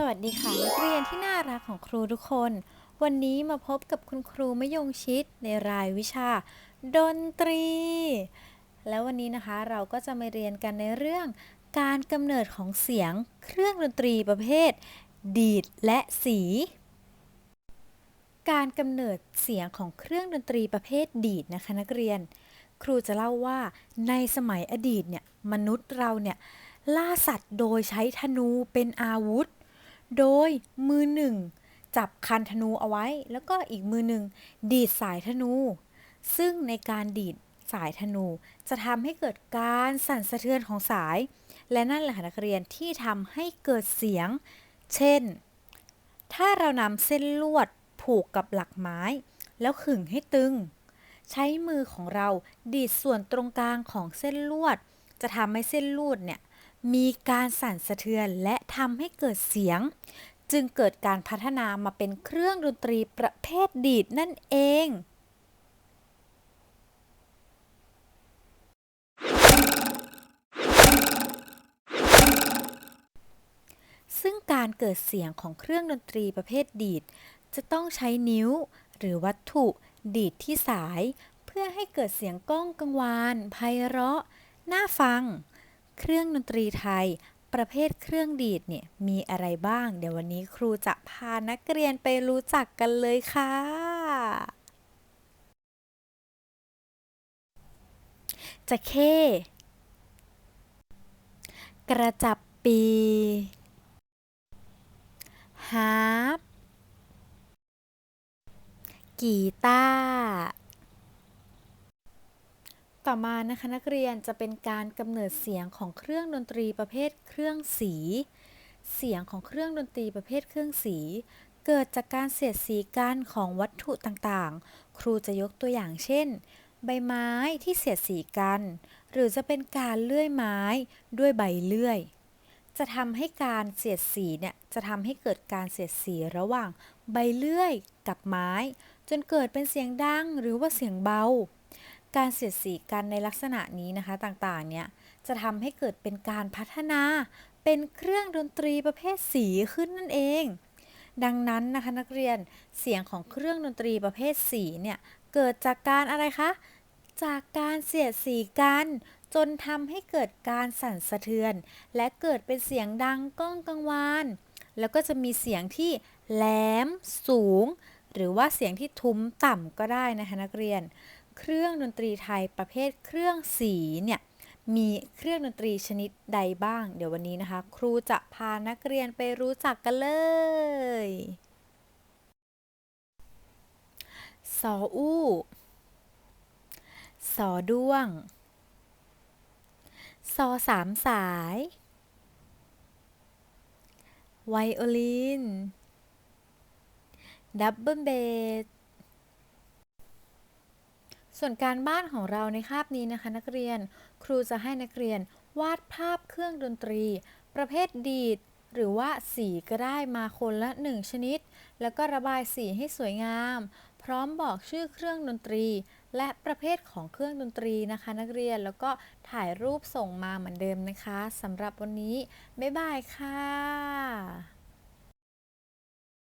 สวัสดีค่ะนักเรียนที่น่ารักของครูทุกคน วันนี้มาพบกับคุณครูมยงชิดในรายวิชา ดนตรี แล้ววันนี้นะคะเราก็จะมาเรียนกันในเรื่อง การกำเนิดของเสียงเครื่องดนตรีประเภท ดีดและสี การกำเนิดเสียงของเครื่องดนตรีประเภทดีดนะคะนักเรียน ครูจะเล่าว่าในสมัยอดีตเนี่ยมนุษย์เราเนี่ยล่าสัตว์โดยใช้ธนูเป็นอาวุธ โดยมือหนึ่งจับคันธนูเอาไว้ แล้วก็อีกมือหนึ่งดีดสายธนู ซึ่งในการดีดสายธนูจะทำให้เกิดการสั่นสะเทือนของสาย และนั่นแหละนักเรียนที่ทำให้เกิดเสียง เช่น ถ้าเรานำเส้นลวดผูกกับหลักไม้ แล้วขึงให้ตึง ใช้มือของเราดีดส่วนตรงกลางของเส้นลวด จะทำให้เส้นลวดเนี่ย มีการสั่นสะเทือนและทำให้เกิดเสียง จึงเกิดการพัฒนามาเป็นเครื่องดนตรีประเภทดีดนั่นเองซึ่งการเกิดเสียงของเครื่องดนตรีประเภทดีด จะต้องใช้นิ้ว หรือวัตถุดีดที่สาย เพื่อให้เกิดเสียงก้องกังวานไพเราะ น่าฟัง เครื่องดนตรีไทย ประเภทเครื่องดีดเนี่ยมีอะไรบ้าง เดี๋ยววันนี้ครูจะพานักเรียนไปรู้จักกันเลยค่ะ จะเข้ กระจับปีฮาร์ปกีตาร์ ต่อมานะคะนักเรียนจะเป็นการกำเนิดเสียงของเครื่องดนตรีประเภทเครื่องสี เสียงของเครื่องดนตรีประเภทเครื่องสี เกิดจากการเสียดสีกันของวัตถุต่างๆ ครูจะยกตัวอย่างเช่น ใบไม้ที่เสียดสีกัน หรือจะเป็นการเลื่อยไม้ด้วยใบเลื่อย จะทำให้การเสียดสีเนี่ยจะทำให้เกิดการเสียดสีระหว่างใบเลื่อยกับไม้ จนเกิดเป็นเสียงดังหรือว่าเสียงเบา การเสียดสีกันในลักษณะนี้นะคะต่างๆ เนี่ย จะทำให้เกิดเป็นการพัฒนา เป็นเครื่องดนตรีประเภทสีขึ้นนั่นเอง ดังนั้นนะคะนักเรียนเสียงของเครื่องดนตรีประเภทสีเนี่ยเกิดจากการอะไรคะ จากการเสียดสีกันจนทำให้เกิดการสั่นสะเทือน และเกิดเป็นเสียงดังก้องกังวานแล้วก็จะมีเสียงที่แหลมสูง หรือว่าเสียงที่ทุ้มต่ำก็ได้นะคะนักเรียน เครื่องดนตรีไทยประเภทเครื่องสีเนี่ยมีเครื่องดนตรีชนิดใดบ้าง เดี๋ยววันนี้นะคะ ครูจะพานักเรียนไปรู้จักกันเลย สออู้สอด้วงซอสามสาย ไวโอลิน ดับเบิลเบส ส่วนการบ้านของเราในคาบนี้นะคะนักเรียน ครูจะให้นักเรียนวาดภาพเครื่องดนตรี ประเภทดีด หรือว่าสีก็ได้มาคนละหนึ่งชนิด แล้วก็ระบายสีให้สวยงาม พร้อมบอกชื่อเครื่องดนตรี และประเภทของเครื่องดนตรีนะคะ นักเรียนแล้วก็ถ่ายรูปส่งมาเหมือนเดิมนะคะสำหรับวันนี้ บ๊ายบายค่ะ